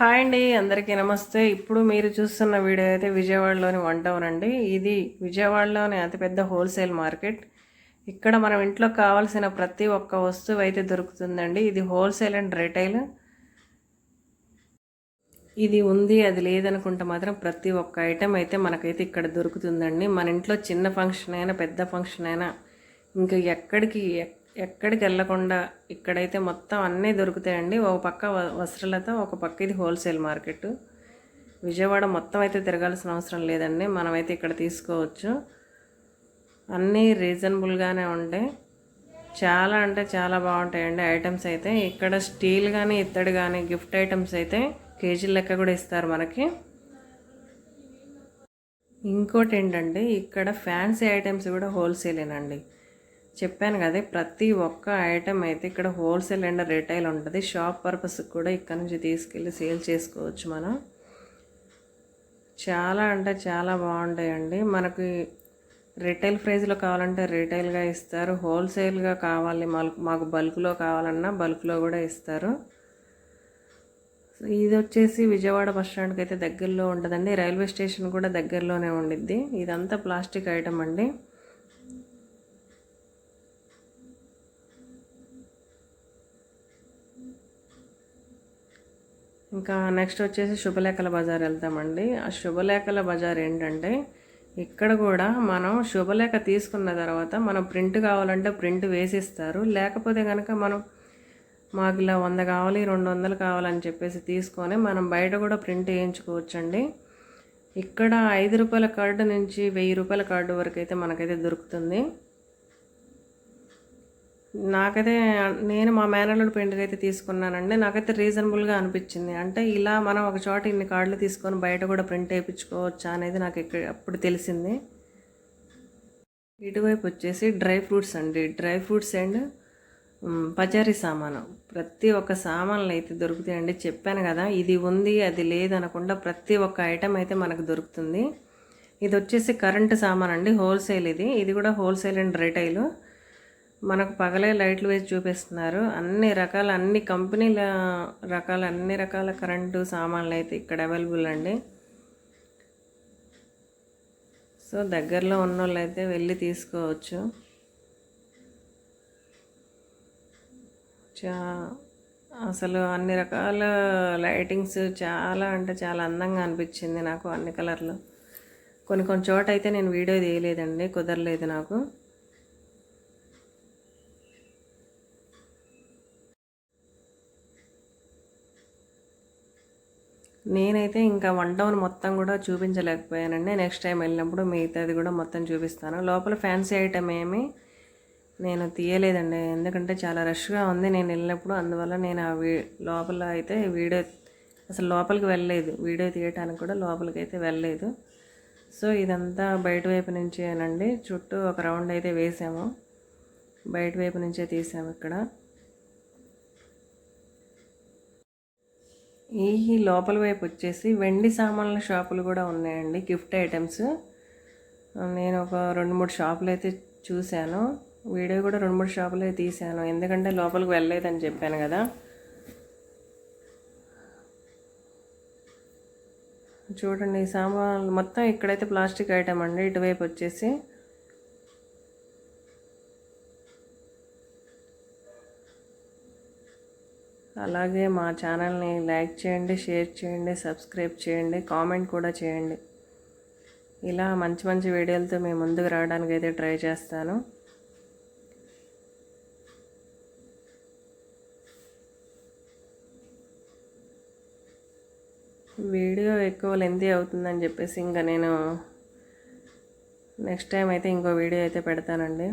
Hi అండి అందరికీ నమస్తే. ఇప్పుడు మీరు చూస్తున్న వీడియో అయితే విజయవాడలోని వన్ టౌన్ అండి. ఇది విజయవాడలోని అతిపెద్ద హోల్సేల్ మార్కెట్. ఇక్కడ మనం ఇంట్లో కావాల్సిన ప్రతి ఒక్క వస్తువు అయితే దొరుకుతుందండి. ఇది హోల్సేల్ అండ్ రిటైల్. ఇది ఉంది అది లేదనుకుంటే మాత్రం ప్రతి ఒక్క ఐటెం అయితే మనకైతే ఇక్కడ దొరుకుతుందండి. మన ఇంట్లో చిన్న ఫంక్షన్ అయినా పెద్ద ఫంక్షన్ అయినా ఇంకా ఎక్కడికి ఎక్కడికి వెళ్ళకుండా ఇక్కడైతే మొత్తం అన్నీ దొరుకుతాయండి. ఒక పక్క వస్త్రలత ఒక పక్క ఇది హోల్సేల్ మార్కెట్. విజయవాడ మొత్తం అయితే తిరగాల్సిన అవసరం లేదండి. మనమైతే ఇక్కడ తీసుకోవచ్చు. అన్నీ రీజనబుల్గానే ఉంటాయి. చాలా అంటే చాలా బాగుంటాయండి ఐటమ్స్ అయితే. ఇక్కడ స్టీల్ కానీ ఇత్తడి కానీ గిఫ్ట్ ఐటమ్స్ అయితే కేజీల లెక్క కూడా ఇస్తారు మనకి. ఇంకోటి ఏంటంటే ఇక్కడ ఫ్యాన్సీ ఐటమ్స్ కూడా హోల్సేలేనండి. చెప్పాను కదా ప్రతి ఒక్క ఐటెం అయితే ఇక్కడ హోల్సేల్ అండ్ రిటైల్ ఉంటుంది. షాప్ పర్పస్ కూడా ఇక్కడ నుంచి తీసుకెళ్ళి సేల్ చేసుకోవచ్చు మనం. చాలా అంటే చాలా బాగుంటాయండి. మనకి రిటైల్ ప్రైస్లో కావాలంటే రిటైల్గా ఇస్తారు. హోల్సేల్గా కావాలి మాకు బల్క్లో కావాలన్నా బల్క్లో కూడా ఇస్తారు. ఇది వచ్చేసి విజయవాడ బస్ స్టాండ్కి అయితే దగ్గరలో ఉంటుందండి. రైల్వే స్టేషన్ కూడా దగ్గరలోనే ఉండిద్ది. ఇదంతా ప్లాస్టిక్ ఐటమ్ అండి. ఇంకా నెక్స్ట్ వచ్చేసి శుభలేఖల బజార్ వెళ్తామండి. ఆ శుభలేఖల బజార్ ఏంటంటే ఇక్కడ కూడా మనం శుభలేఖ తీసుకున్న తర్వాత మనం ప్రింట్ కావాలంటే ప్రింట్ వేసిస్తారు. లేకపోతే కనుక మనం మాకు ఇలా వంద కావాలి రెండు వందలు కావాలని చెప్పేసి తీసుకొని మనం బయట కూడా ప్రింట్ వేయించుకోవచ్చండి. ఇక్కడ ఐదు రూపాయల కార్డు నుంచి వెయ్యి రూపాయల కార్డు వరకు అయితే మనకైతే దొరుకుతుంది. నాకైతే నేను మా మేనల్లుడి పెయింట్కి అయితే తీసుకున్నానండి. నాకైతే రీజనబుల్గా అనిపించింది. అంటే ఇలా మనం ఒక చోట ఇన్ని కార్డులు తీసుకొని బయట కూడా ప్రింట్ వేయించుకోవచ్చా అనేది నాకు ఇక్కడ అప్పుడు తెలిసింది. ఇటువైపు వచ్చేసి డ్రై ఫ్రూట్స్ అండి. డ్రై ఫ్రూట్స్ అండ్ పచారీ సామాను. ప్రతి ఒక్క సామాన్లు అయితే దొరుకుతాయండి. చెప్పాను కదా ఇది ఉంది అది లేదనకుండా ప్రతి ఒక్క ఐటెం అయితే మనకు దొరుకుతుంది. ఇది వచ్చేసి కరెంటు సామాన్ అండి హోల్సేల్ ఇది. ఇది కూడా హోల్సేల్ అండ్ రిటైలు. మనకు పగలే లైట్లు వేసి చూపిస్తున్నారు. అన్ని రకాల అన్ని కంపెనీల రకాల అన్ని రకాల కరెంటు సామాన్లు అయితే ఇక్కడ అవైలబుల్ అండి. సో దగ్గరలో ఉన్న వాళ్ళు అయితే వెళ్ళి తీసుకోవచ్చు. చా అసలు అన్ని రకాల లైటింగ్స్ చాలా అంటే చాలా అందంగా అనిపించింది నాకు అన్ని కలర్లు. కొన్ని కొన్ని చోట అయితే నేను వీడియో తీయలేదండి కుదరలేదు నాకు. నేనైతే ఇంకా వన్ డౌన్ మొత్తం కూడా చూపించలేకపోయానండి. నెక్స్ట్ టైం వెళ్ళినప్పుడు మిగతాది కూడా మొత్తం చూపిస్తాను. లోపల ఫ్యాన్సీ ఐటమ్ ఏమి నేను తీయలేదండి. ఎందుకంటే చాలా రష్గా ఉంది నేను వెళ్ళినప్పుడు. అందువల్ల నేను ఆ వీ లోపల అయితే వీడియో అసలు లోపలికి వెళ్ళలేదు. వీడియో తీయటానికి కూడా లోపలికి అయితే వెళ్ళలేదు. సో ఇదంతా బయట వైపు నుంచేనండి. చుట్టూ ఒక రౌండ్ అయితే వేసాము. బయట వైపు నుంచే తీసాము ఇక్కడ. ఈ లోపల వైపు వచ్చేసి వెండి సామాన్ల షాపులు కూడా ఉన్నాయండి గిఫ్ట్ ఐటమ్స్. నేను ఒక రెండు మూడు షాపులు అయితే చూశాను. వీడియో కూడా రెండు మూడు షాపులు అయితే తీశాను. ఎందుకంటే లోపలికి వెళ్ళలేదని చెప్పాను కదా. చూడండి సామాన్లు మొత్తం ఇక్కడైతే ప్లాస్టిక్ ఐటమ్ అండి. ఇటువైపు వచ్చేసి అలాగే మా ఛానల్ని లైక్ చేయండి షేర్ చేయండి సబ్స్క్రైబ్ చేయండి కామెంట్ కూడా చేయండి. ఇలా మంచి మంచి వీడియోలతో మేము ముందుకు రావడానికి అయితే ట్రై చేస్తాను. వీడియో ఎక్కువ లెంతీ అవుతుందని చెప్పేసి ఇంకా నేను నెక్స్ట్ టైం అయితే ఇంకో వీడియో అయితే పెడతానండి.